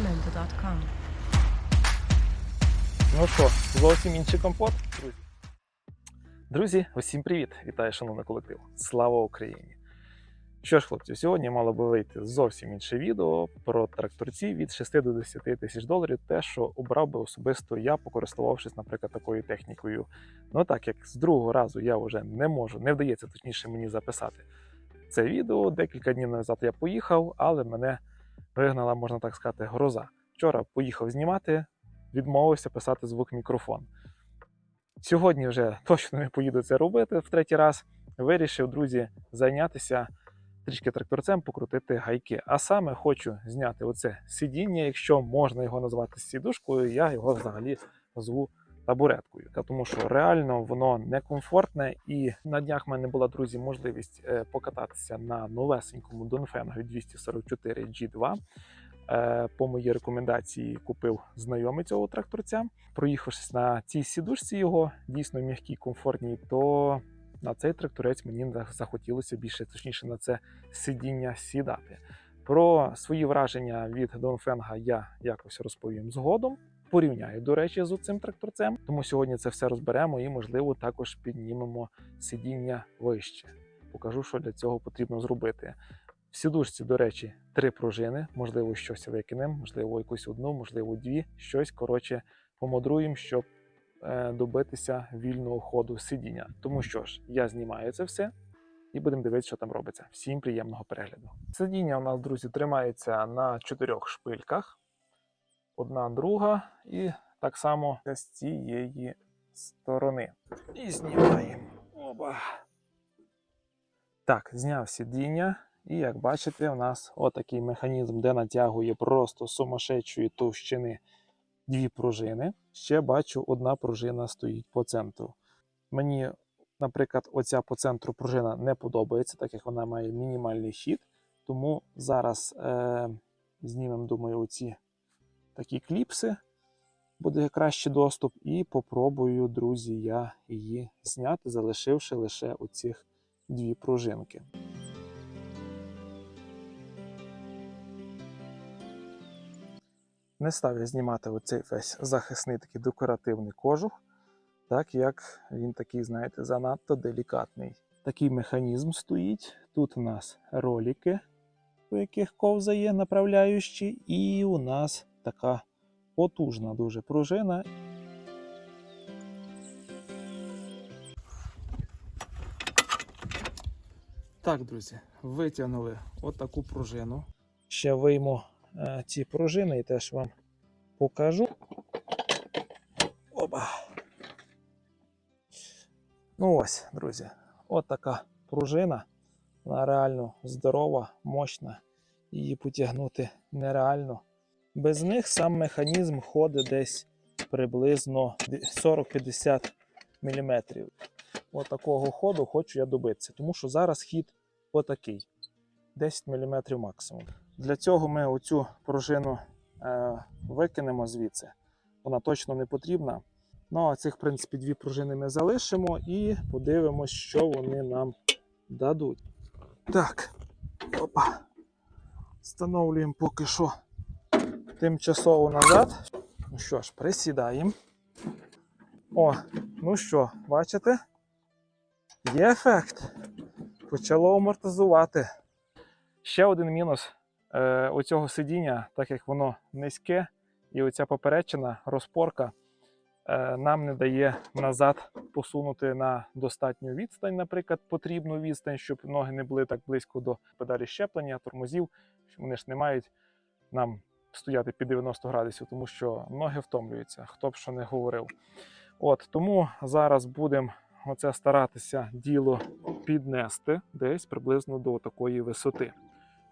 www.djmendo.com. Ну що, зовсім інший компот, друзі. Друзі, усім привіт! Вітаю, шановний колектив! Слава Україні! Що ж, хлопці, сьогодні мало би вийти зовсім інше відео про тракторці від 6 до 10 тисяч доларів, те, що обрав би особисто я, покористувавшись, наприклад, такою технікою. Ну так як з другого разу я вже не можу, не вдається точніше мені записати це відео. Декілька днів назад я поїхав, але мене вигнала, можна так сказати, гроза. Вчора поїхав знімати, відмовився писати звук мікрофон. Сьогодні вже точно не поїду це робити в третій раз. Вирішив, друзі, зайнятися трішки тракторцем, покрутити гайки. А саме хочу зняти оце сидіння, якщо можна його назвати сідушкою, я його взагалі зву табуреткою. Та Тому що реально воно некомфортне. І на днях в мене була, друзі, можливість е, покататися на новесенькому Донфенгу 244 G2. Е, По моїй рекомендації купив знайомий цього тракторця. Проїхавшись на цій сідушці його, дійсно м'якій, комфортній, то на цей тракторець мені захотілося більше, точніше на це сидіння сідати. Про свої враження від Донфенга я якось розповім згодом. Порівняю, до речі, з цим тракторцем. Тому сьогодні це все розберемо і, можливо, також піднімемо сидіння вище. Покажу, що для цього потрібно зробити. В сідушці, до речі, три пружини, можливо, щось викинемо, можливо, якусь одну, можливо, дві, щось коротше помодруємо, щоб е, добитися вільного ходу сидіння. Тому що ж, я знімаю це все і будемо дивитися, що там робиться. Всім приємного перегляду. Сидіння у нас, друзі, тримається на чотирьох шпильках. Одна, друга, і так само з цієї сторони. І знімаємо. Оба. Так, зняв сидіння. І як бачите, у нас отакий механізм, де натягує просто сумасшедшої товщини дві пружини. Ще бачу, одна пружина стоїть по центру. Мені, наприклад, оця по центру пружина не подобається, так як вона має мінімальний хід. Тому зараз е, знімемо, думаю, оці такі кліпси. Буде кращий доступ, і попробую, друзі, я її зняти, залишивши лише оцих дві пружинки. Не став я знімати оцей весь захисний такий декоративний кожух, так як він такий, знаєте, занадто делікатний. Такий механізм стоїть. Тут у нас ролики, по яких ковзає направляючі, і у нас така потужна дуже пружина. Так, друзі, витягнули отаку пружину. Ще вийму е, ці пружини і теж вам покажу. Оба. Ну ось, друзі, от така пружина. Вона реально здорова, мощна. Її потягнути нереально. Без них сам механізм ходить десь приблизно 40-50 мм. От такого ходу хочу я добитися, тому що зараз хід отакий 10 мм максимум. Для цього ми оцю пружину е, викинемо звідси. Вона точно не потрібна. Ну, а цих, в принципі, дві пружини ми залишимо і подивимось, що вони нам дадуть. Так, опа. Встановлюємо поки що тимчасово назад. Ну що ж, присідаємо. О, ну що, бачите? Є ефект. Почало амортизувати. Ще один мінус е, оцього сидіння, так як воно низьке, і оця поперечина розпорка е, нам не дає назад посунути на достатню відстань, наприклад, потрібну відстань, щоб ноги не були так близько до педалі щеплення, тормозів, вони ж не мають нам стояти під 90 градусів, тому що ноги втомлюються, хто б що не говорив. От Тому зараз будемо оце старатися діло піднести десь приблизно до такої висоти,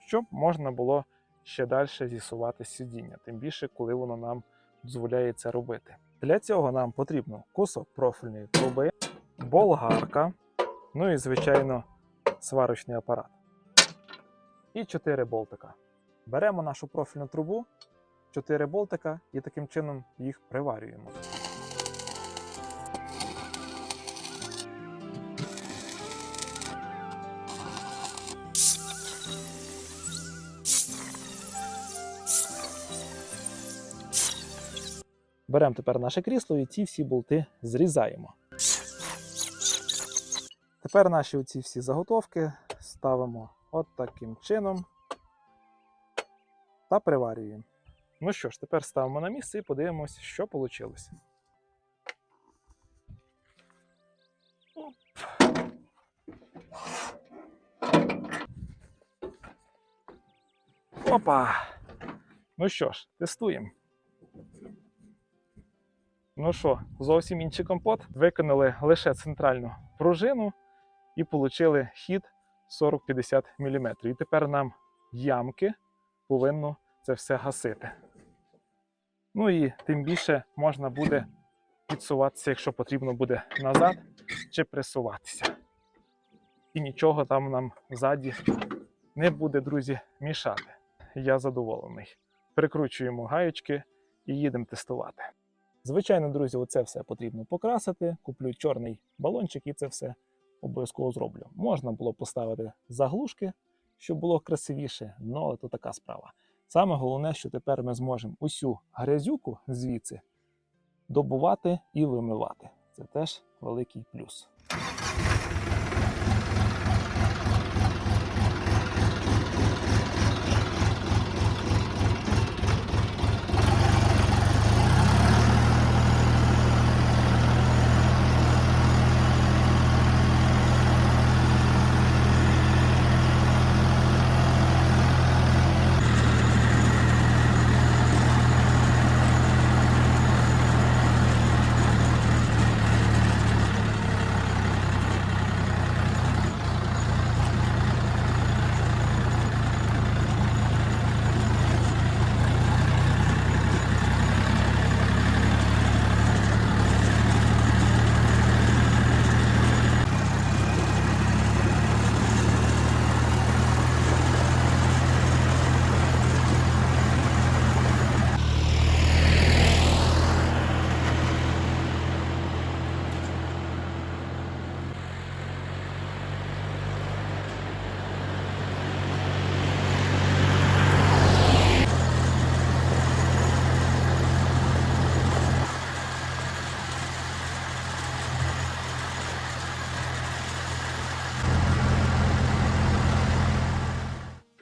щоб можна було ще далі з'ясувати сидіння, тим більше, коли воно нам дозволяє це робити. Для цього нам потрібно кусок профільної труби, болгарка, ну і, звичайно, сварочний апарат. І 4 болтика. Беремо нашу профільну трубу, 4 болтика і таким чином їх приварюємо. Беремо тепер наше крісло і ці всі болти зрізаємо. Тепер наші оці всі заготовки ставимо от таким чином та приварюємо. Ну що ж, тепер ставимо на місце і подивимось, що вийшло. Опа! Ну що ж, тестуємо. Ну що, зовсім інший компот. Виконали лише центральну пружину і отримали хід 40-50 мм. І тепер нам ямки повинно це все гасити. Ну і тим більше можна буде підсуватися, якщо потрібно буде назад чи присуватися. І нічого там нам ззаді не буде, друзі, мішати. Я задоволений. Прикручуємо гаєчки і їдемо тестувати. Звичайно, друзі, оце все потрібно покрасити. Куплю чорний балончик і це все обов'язково зроблю. Можна було поставити заглушки, щоб було красивіше, ну, але то така справа. Саме головне, що тепер ми зможемо усю грязюку звідси добувати і вимивати. Це теж великий плюс.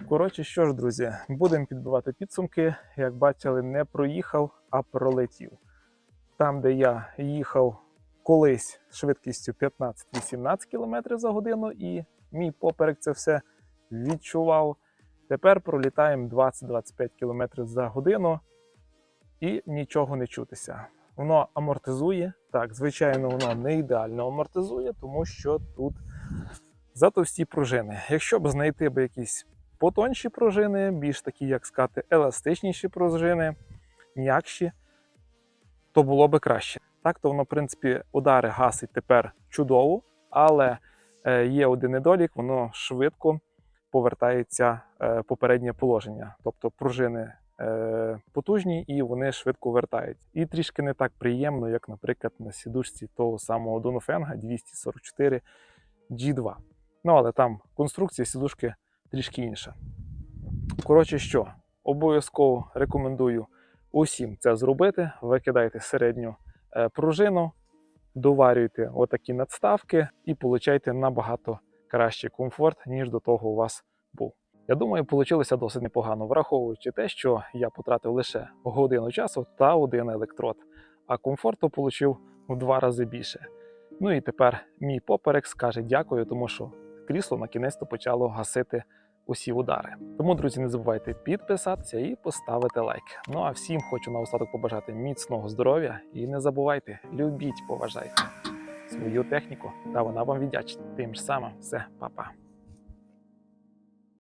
Коротше, що ж, друзі, будемо підбивати підсумки. Як бачили, не проїхав, а пролетів. Там, де я їхав колись швидкістю 15-18 км за годину, і мій поперек це все відчував. Тепер пролітаємо 20-25 км за годину і нічого не чутися. Воно амортизує. Так, звичайно, воно не ідеально амортизує, тому що тут затовсті пружини. Якщо б знайти б якісь потонші пружини, більш такі, як сказати, еластичніші пружини, м'якші, то було би краще. Так, то воно, в принципі, удари гасить тепер чудово, але е, є один недолік, воно швидко повертається е, попереднє положення. Тобто пружини е, потужні і вони швидко вертають. І трішки не так приємно, як, наприклад, на сідушці того самого Донофенга 244 G2. Ну, але там конструкція сідушки трішки інша. Коротше, що, обов'язково рекомендую усім це зробити. Викидайте середню е, пружину, доварюйте отакі надставки і получайте набагато кращий комфорт, ніж до того у вас був. Я думаю, вийшло досить непогано, враховуючи те, що я потратив лише годину часу та один електрод, а комфорту отримав в два рази більше. Ну і тепер мій поперек скаже дякую, тому що крісло на кінець то почало гасити усі удари. Тому, друзі, не забувайте підписатися і поставити лайк. Ну а всім хочу наостаток побажати міцного здоров'я і не забувайте, любіть, поважайте свою техніку, та вона вам віддячить. Тим ж самим все, па-па.